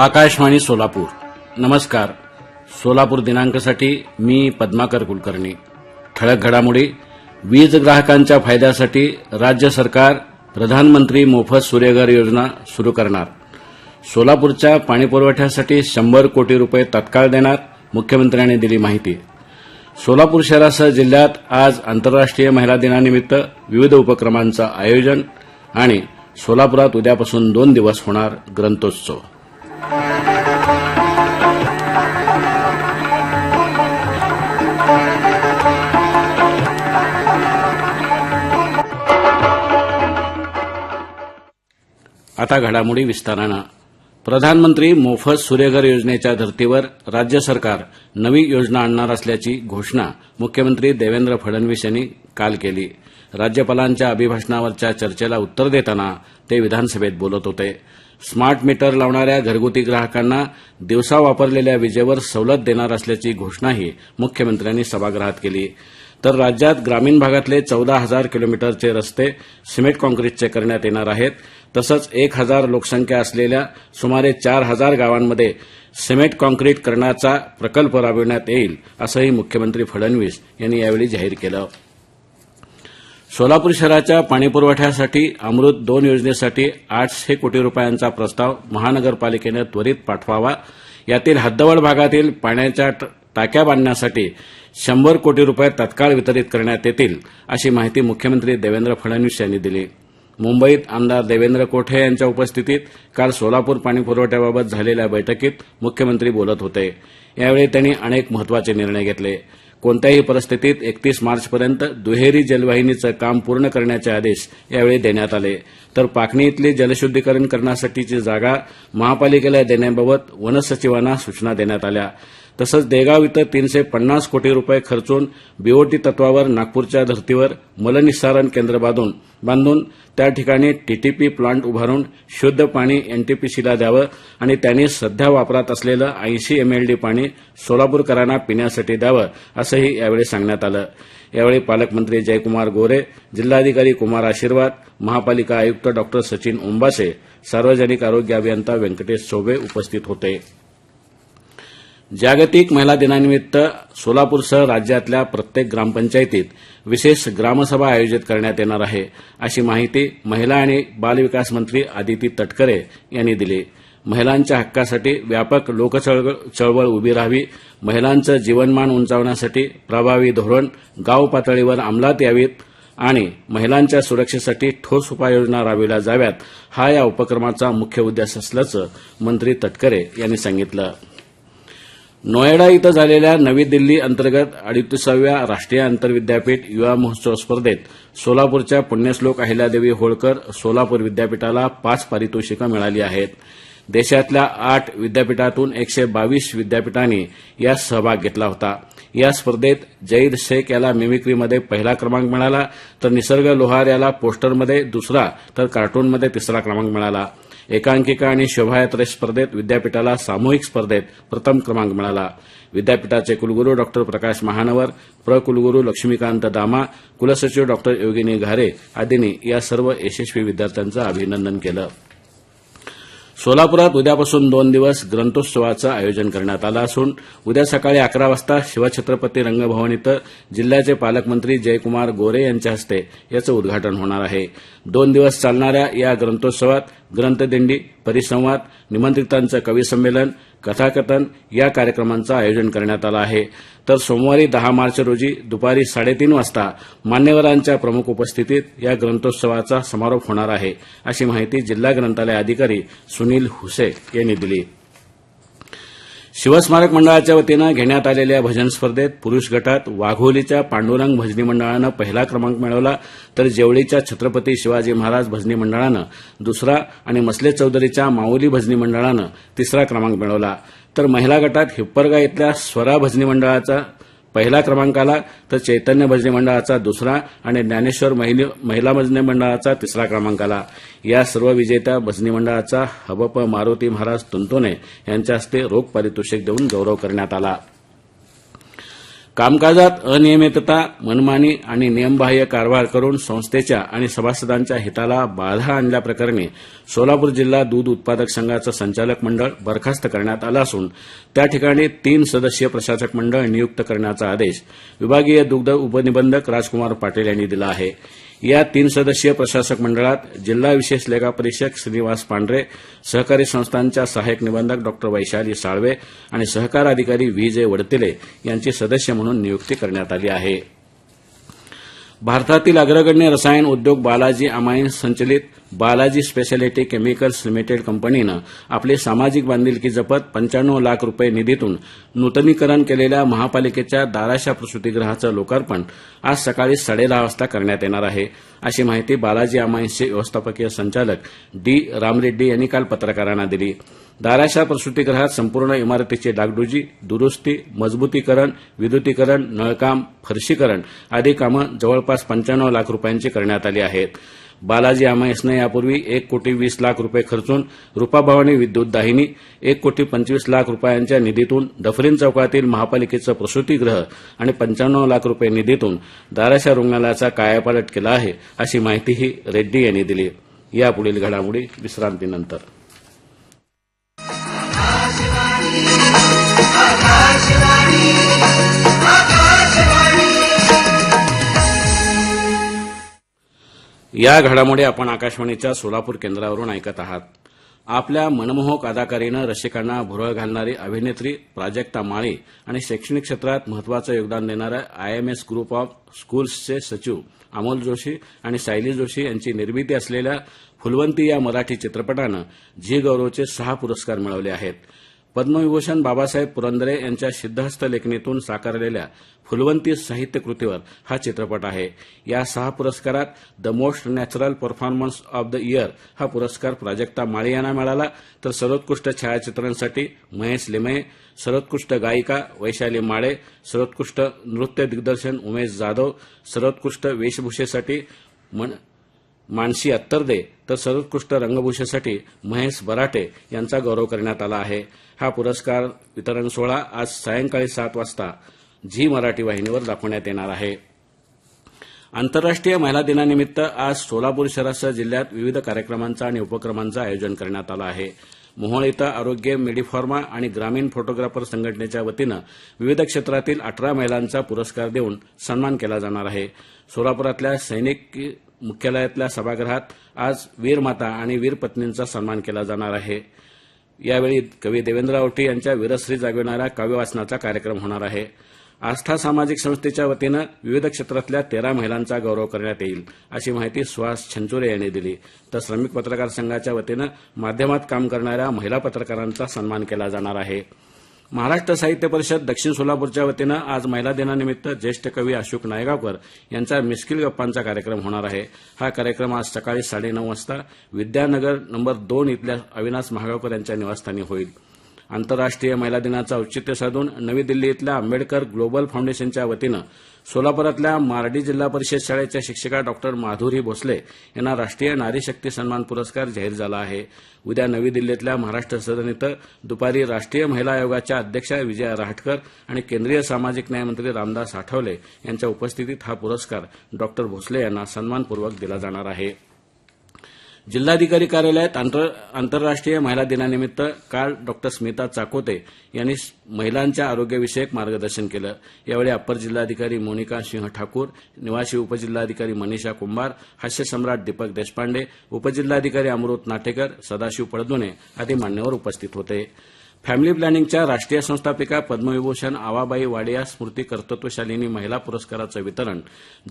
आकाशवाणी सोलापूर. नमस्कार. सोलापूर दिनांकासाठी मी पद्माकर कुलकर्णी. ठळक घडामोडी वीज ग्राहकांच्या फायद्यासाठी राज्य सरकार प्रधानमंत्री मोफत सूर्यघर योजना सुरू करणार. सोलापूरच्या पाणीपुरवठ्यासाठी शंभर कोटी रुपये तत्काळ देणार मुख्यमंत्र्यांनी दिली माहिती. सोलापूर शहरासह जिल्ह्यात आज आंतरराष्ट्रीय महिला दिनानिमित्त विविध उपक्रमांचं आयोजन आणि सोलापुरात उद्यापासून दोन दिवस होणार ग्रंथोत्सव. आता घडामोडी विस्तारानं. प्रधानमंत्री मोफत सूर्यघर योजनेच्या धर्तीवर राज्य सरकार नवी योजना आणणार असल्याची घोषणा मुख्यमंत्री देवेंद्र फडणवीस यांनी काल केली. राज्यपालांच्या अभिभाषणावरच्या चर्चेला उत्तर देताना ते विधानसभेत बोलत होते. स्मार्ट मीटर लावणाऱ्या घरगुती ग्राहकांना दिवसा वापरलेल्या विजेवर सवलत देणार असल्याची घोषणाही मुख्यमंत्र्यांनी सभागृहात केली. तर राज्यात ग्रामीण भागातले चौदा हजार किलोमीटरचे रस्ते सिमेंट काँक्रीटचे करण्यात येणार आहेत. तसंच एक हजार लोकसंख्या असलेल्या सुमारे चार हजार गावांमध्ये सिमेंट काँक्रीट करण्याचा प्रकल्प राबविण्यात येईल असंही मुख्यमंत्री फडणवीस यांनी यावेळी जाहीर केलं. सोलापूर शहराच्या पाणीपुरवठ्यासाठी अमृत दोन योजनेसाठी आठशे कोटी रुपयांचा प्रस्ताव महानगरपालिकेनं त्वरित पाठवावा. यातील हद्दवळ भागातील पाण्याच्या ट- टाक्या बांधण्यासाठी शंभर कोटी रुपये तत्काळ वितरित करण्यात येतील अशी माहिती मुख्यमंत्री देवेंद्र फडणवीस यांनी दिली. मुंबईत आमदार देवेंद्र कोठे यांच्या उपस्थितीत काल सोलापूर पाणीपुरवठ्याबाबत झालेल्या बैठकीत मुख्यमंत्री बोलत होते. यावेळी त्यांनी अनेक महत्त्वाचे निर्णय घेतले. कोणत्याही परिस्थितीत एकतीस मार्चपर्यंत दुहेरी जलवाहिनीचं काम पूर्ण करण्याचे आदेश यावेळी देण्यात आले. तर पाखणी इथली जलशुद्धीकरण करण्यासाठीची जागा महापालिकेला देण्याबाबत वनसचिवांना सूचना देण्यात आल्या. तसंच देगाव इथं तीनशे पन्नास कोटी रुपये खर्चून बीओटी तत्वावर नागपूरच्या धर्तीवर मलनिस्सारण केंद्र बांधून बांधून त्या ठिकाणी टीटीपी प्लांट उभारून शुद्ध पाणी एनटीपीसीला द्यावं आणि त्यांनी सध्या वापरात असलेलं ऐंशी एमएलडी पाणी सोलापूरकरांना पिण्यासाठी द्यावं असंही यावेळी सांगण्यात आलं. यावेळी पालकमंत्री जयकुमार गोरे जिल्हाधिकारी कुमार आशीर्वाद महापालिका आयुक्त डॉक्टर सचिन ओंबासे सार्वजनिक आरोग्य अभियंता व्यंकटेश चौबे उपस्थित होते. जागतिक महिला दिनानिमित्त सोलापूरसह राज्यातल्या प्रत्येक ग्रामपंचायतीत विशेष ग्रामसभा आयोजित करण्यात येणार आहे अशी माहिती महिला आणि बालविकास मंत्री आदिती तटकरे यांनी दिली. महिलांच्या हक्कासाठी व्यापक लोकचळवळ चळवळ उभी राहावी महिलांचं जीवनमान उंचावण्यासाठी प्रभावी धोरण गाव पातळीवर अंमलात यावीत आणि महिलांच्या सुरक्षेसाठी ठोस उपाययोजना राबविल्या जाव्यात हा या उपक्रमाचा मुख्य उद्देश असल्याचं मंत्री तटकरे यांनी सांगितलं. नोएडा इथं झालेल्या नवी दिल्ली अंतर्गत अडीतीसाव्या राष्ट्रीय आंतरविद्यापीठ युवा महोत्सव स्पर्धेत सोलापूरच्या पुण्यश्लोक अहिल्यादेवी होळकर सोलापूर विद्यापीठाला पाच पारितोषिकं मिळाली आहेत. देशातल्या आठ विद्यापीठातून एकशे बावीस विद्यापीठांनी यात सहभाग घेतला होता. या स्पर्धेत जईद शेख याला मिमिक्रीमध्ये पहिला क्रमांक मिळाला तर निसर्ग लोहार याला पोस्टरमध्ये दुसरा तर कार्टूनमध्ये तिसरा क्रमांक मिळाला. एकांकिका आणि शोभायात्रे स्पर्धेत विद्यापीठाला सामूहिक स्पर्धेत प्रथम क्रमांक मिळाला. विद्यापीठाचे कुलगुरू डॉक्टर प्रकाश महानवर प्रकुलगुरू लक्ष्मीकांत दामा कुलसचिव डॉक्टर योगिनी घारे आदींनी या सर्व यशस्वी विद्यार्थ्यांचं अभिनंदन केलं. सोलापुरात उद्यापासून दोन दिवस ग्रंथोत्सवाचं आयोजन करण्यात आलं असून उद्या सकाळी अकरा वाजता शिवछत्रपती रंगभवन इथं जिल्ह्याचे पालकमंत्री जयकुमार गोरे यांच्या हस्ते याचं उद्घाटन होणार आहे. दोन दिवस चालणाऱ्या या ग्रंथोत्सवात ग्रंथदिंडी परिसंवाद निमंत्रितांचं कविसंमेलन कथाकथन या कार्यक्रमांचं आयोजन करण्यात आलं आहे. तर सोमवारी दहा मार्च रोजी दुपारी साडेतीन वाजता मान्यवरांच्या प्रमुख उपस्थितीत या ग्रंथोत्सवाचा समारोप होणार आहे. अशी माहिती जिल्हा ग्रंथालय अधिकारी सुनील हुसे यांनी दिली. शिवस्मारक मंडळाच्या वतीनं घेण्यात आलेल्या भजन स्पर्धेत पुरुष गटात वाघोलीच्या पांडुरंग भजनी मंडळानं पहिला क्रमांक मिळवला तर जेवळीच्या छत्रपती शिवाजी महाराज भजनी मंडळानं दुसरा आणि मसले चौधरीच्या माऊली भजनी मंडळानं तिसरा क्रमांक मिळवला. तर महिला गटात हिप्परगा इथल्या स्वरा भजनी मंडळाचा पहिला क्रमांक आला तर चैतन्य भजनी मंडळाचा दुसरा आणि ज्ञानेश्वर महिला भजनी मंडळाचा तिसरा क्रमांक आला या सर्व विजेत्या भजनी मंडळाचा हबप मारुती महाराज तुंतोने यांच्या हस्ते रोख पारितोषिक देऊन गौरव करण्यात आला. कामकाजात अनियमितता मनमानी आणि नियमबाह्य कारभार करून संस्थेच्या आणि सभासदांच्या हिताला बाधा आणल्याप्रकरणी सोलापूर जिल्हा दूध उत्पादक संघाचं संचालक मंडळ बरखास्त करण्यात आलं असून त्या ठिकाणी तीन सदस्यीय प्रशासक मंडळ नियुक्त करण्याचा आदेश विभागीय दुग्ध उपनिबंधक राजकुमार पाटील यांनी दिला आहे. या तीन सदस्यीय प्रशासक मंडळात जिल्हा विशेष लेखा परीक्षक श्रीनिवास पांढरे सहकारी संस्थांच्या सहाय्यक निबंधक डॉ वैशाली साळवे आणि सहकार अधिकारी व्ही जे वडतिले यांची सदस्य म्हणून नियुक्ती करण्यात आली आहे. भारतातील अग्रगण्य रसायन उद्योग बालाजी अमाईन संचलित बालाजी स्पेशालिटी केमिकल्स लिमिटेड कंपनीनं आपली सामाजिक बांधिलकी जपत पंच्याण्णव लाख रुपये निधीतून नूतनीकरण केलेल्या महापालिकेच्या दाराशा प्रसूतीगृहाचं लोकार्पण आज सकाळी साडेदहा वाजता करण्यात येणार आहे. अशी माहिती बालाजी अमाईन्सचे व्यवस्थापकीय संचालक डी रामरेड्डी यांनी काल पत्रकारांना दिली. दाराशा प्रसूतीगृहात संपूर्ण इमारतीची डागडुजी दुरुस्ती मजबूतीकरण विद्युतीकरण नळकाम फरशीकरण आदी कामं जवळपास पंच्याण्णव लाख रुपयांची करण्यात आली आहेत. बालाजी अमायसनं यापूर्वी एक कोटी वीस लाख रुपये खर्चून रुपाभवानी विद्युत दाहिनी एक कोटी पंचवीस लाख रुपयांच्या निधीतून डफरीन चौकातील महापालिकेचं प्रसूतीगृह आणि पंच्याण्णव लाख रुपये निधीतून दाराशा रुग्णालयाचा कायापालट केला आहे अशी माहितीही रेड्डी यांनी दिली. यापुढील घडामोडी विश्रांतीनंतर. या घडामोडी आपण आकाशवाणीच्या सोलापूर केंद्रावरून ऐकत आहात. आपल्या मनमोहक अदाकारीनं रसिकांना भुरळ घालणारी अभिनेत्री प्राजक्ता माळी आणि शैक्षणिक क्षेत्रात महत्वाचं योगदान देणाऱ्या आयएमएस ग्रुप ऑफ स्कूल्सचे सचिव अमोल जोशी आणि सायली जोशी यांची निर्मिती असलेल्या फुलवंती या मराठी चित्रपटानं झी गौरवचे सहा पुरस्कार मिळवले आहेत. पद्मविभूषण बाबासाहेब पुरंदरे यांच्या सिद्धहस्त लेखणीतून साकारलेल्या फुलवंती साहित्य कृतीवर हा चित्रपट आहे. या सहा पुरस्कारात the most natural performance of the year हा पुरस्कार प्राजक्ता माळी यांना मिळाला. तर सर्वोत्कृष्ट छायाचित्रांसाठी महेश लिमये सर्वोत्कृष्ट गायिका वैशाली माळे सर्वोत्कृष्ट नृत्य दिग्दर्शन उमेश जाधव सर्वोत्कृष्ट वेशभूषेसाठी मन मानसी अत्तरदे तर सर्वोत्कृष्ट रंगभूषेसाठी महेश बराटे यांचा गौरव करण्यात आला आहे. हा पुरस्कार वितरण सोहळा आज सायंकाळी सात वाजता झी मराठी वाहिनीवर दाखवण्यात येणार आहे. आंतरराष्ट्रीय महिला दिनानिमित्त आज सोलापूर शहरासह जिल्ह्यात विविध कार्यक्रमांचं आणि उपक्रमांचं आयोजन करण्यात आलं आहे. मोहोळ इथं आरोग्य मेडिफॉर्मा आणि ग्रामीण फोटोग्राफर संघटनेच्या वतीनं विविध क्षेत्रातील अठरा महिलांचा पुरस्कार देऊन सन्मान केला जाणार आहे. सोलापुरातल्या सैनिक मुख्यालयातल्या सभागृहात आज वीरमाता आणि वीरपत्नींचा सन्मान केला जाणार आहे. यावेळी कवी देवेंद्र आवटी यांच्या वीरश्री जागविणाऱ्या काव्यवाचनाचा कार्यक्रम होणार आहे. आस्था सामाजिक संस्थेच्या वतीनं विविध क्षेत्रातल्या तेरा महिलांचा गौरव करण्यात येईल अशी माहिती सुहास छंचुरे यांनी दिली. तर श्रमिक पत्रकार संघाच्या वतीनं माध्यमात काम करणाऱ्या महिला पत्रकारांचा सन्मान केला जाणार आहे. महाराष्ट्र साहित्य परिषद दक्षिण सोलापूरच्या वतीनं आज महिला दिनानिमित्त ज्येष्ठ कवी अशोक नायगावकर यांचा मिस्किल गप्पांचा कार्यक्रम होणार आहे. हा कार्यक्रम आज सकाळी साडेनऊ वाजता विद्यानगर नंबर दोन इथल्या अविनाश महागावकर यांच्या निवासस्थानी होईल. आंतरराष्ट्रीय महिला दिनाचं औचित्य साधून नवी दिल्ली इथल्या आंबेडकर ग्लोबल फाउंडेशनच्या वतीनं सोलापुरातल्या मार्डी जिल्हा परिषद शाळेच्या शिक्षिका डॉक्टर माधुरी भोसले यांना राष्ट्रीय नारी शक्ती सन्मान पुरस्कार जाहीर झाला आहे. उद्या नवी दिल्लीतल्या महाराष्ट्र सदन इथं दुपारी राष्ट्रीय महिला आयोगाच्या अध्यक्षा विजया राहटकर आणि केंद्रीय सामाजिक न्यायमंत्री रामदास आठवले यांच्या उपस्थितीत हा पुरस्कार डॉक्टर भोसले यांना सन्मानपूर्वक दिला जाणार आहे. जिल्हाधिकारी कार्यालयात आंतर आंतरराष्ट्रीय महिला दिनानिमित्त काल डॉक्टर स्मिता चाकोते यांनी महिलांच्या आरोग्यविषयक मार्गदर्शन केलं. यावेळी अप्पर जिल्हाधिकारी मोनिका सिंह ठाकूर निवासी उपजिल्हाधिकारी मनीषा कुंभार हास्यसम्राट दीपक देशपांडे उपजिल्हाधिकारी अमृत नाटेकर सदाशिव पडदुने आदी मान्यवर उपस्थित होते. फॅमिली प्लॅनिंगच्या राष्ट्रीय संस्थापिका पद्मविभूषण आवाबाई वाडिया स्मृती कर्तृत्वशालिनी महिला पुरस्काराचं वितरण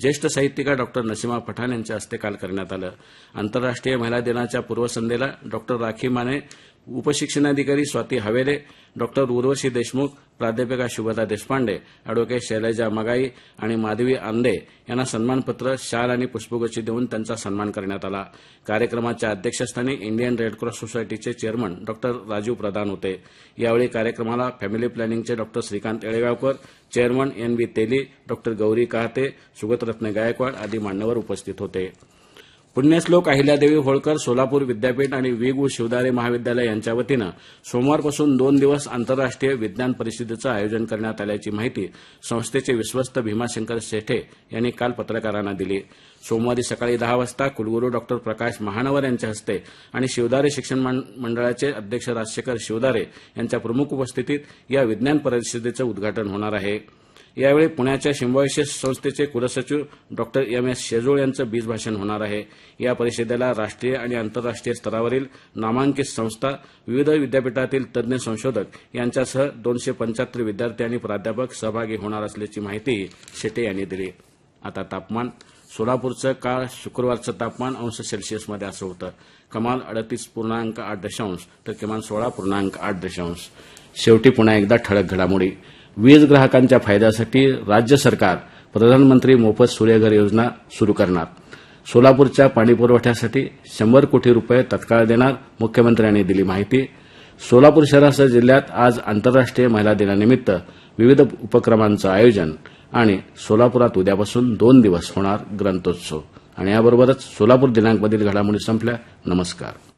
ज्येष्ठ साहित्यिका डॉक्टर नसीमा पठाण यांच्या हस्ते काल करण्यात आलं. आंतरराष्ट्रीय महिला दिनाच्या पूर्वसंध्येला डॉक्टर राखी माने उपशिक्षणाधिकारी स्वाती हवेले डॉक्टर उर्वशी देशमुख प्राध्यापिका शुभदा देशपांडे अॅडव्होकेट शैलजा मगाई आणि माधवी आंदे यांना सन्मानपत्र शाल आणि पुष्पगुच्छ देऊन त्यांचा सन्मान करण्यात आला. कार्यक्रमाच्या अध्यक्षस्थानी इंडियन रेडक्रॉस सोसायटीचे चेअरमन डॉक्टर राजीव प्रधान होते. यावेळी कार्यक्रमाला family प्लॅनिंगचे doctor Shrikant Yelegaonkar chairman N B Teli doctor Gauri Kahate Sugataratna Gaikwad आदी मान्यवर उपस्थित होते. पुण्यश्लोक अहिल्यादेवी होळकर सोलापूर विद्यापीठ आणि वेगू शिवदारे महाविद्यालय यांच्या वतीनं सोमवारपासून दोन दिवस आंतरराष्ट्रीय विज्ञान परिषदेचं आयोजन करण्यात आल्याची माहिती संस्थेचे विश्वस्त भीमाशंकर शेठे यांनी काल पत्रकारांना दिली. सोमवारी सकाळी दहा वाजता कुलगुरू डॉक्टर प्रकाश महानवर यांच्या हस्ते आणि शिवदारे शिक्षण मंडळाचे अध्यक्ष राजशेखर शिवदारे यांच्या प्रमुख उपस्थितीत या विज्ञान परिषदेचं उद्घाटन होणार आहे. यावेळी पुण्याच्या शिंबॉयसिस संस्थेचे कुलसचिव डॉक्टर एम एस शेजोळ यांचं बीजभाषण होणार आहे. या परिषदेला राष्ट्रीय आणि आंतरराष्ट्रीय स्तरावरील नामांकित संस्था विविध विद्यापीठातील तज्ज्ञ संशोधक यांच्यासह दोनशे पंच्याहत्तर विद्यार्थी आणि प्राध्यापक सहभागी होणार असल्याची माहितीही शेटे यांनी दिली. आता तापमान सोलापूरचं काल शुक्रवारचं तापमान अंश सेल्सिअसमध्ये असं होतं. कमाल अडतीस पूर्णांक आठ दशांश तर किमान सोळा पूर्णांक आठ दशांश. शेवटी पुन्हा एकदा ठळक घडामोडी. वीज ग्राहकांच्या फायद्यासाठी राज्य सरकार प्रधानमंत्री मोफत सूर्यघर योजना सुरू करणार. सोलापूरच्या पाणीपुरवठ्यासाठी शंभर कोटी रुपये तत्काळ देणार मुख्यमंत्र्यांनी दिली माहिती. सोलापूर शहरासह जिल्ह्यात आज आंतरराष्ट्रीय महिला दिनानिमित्त विविध उपक्रमांचं आयोजन आणि सोलापुरात उद्यापासून दोन दिवस होणार ग्रंथोत्सव. आणि याबरोबरच सोलापूर दिनांकमधील घडामोडी संपल्या. नमस्कार.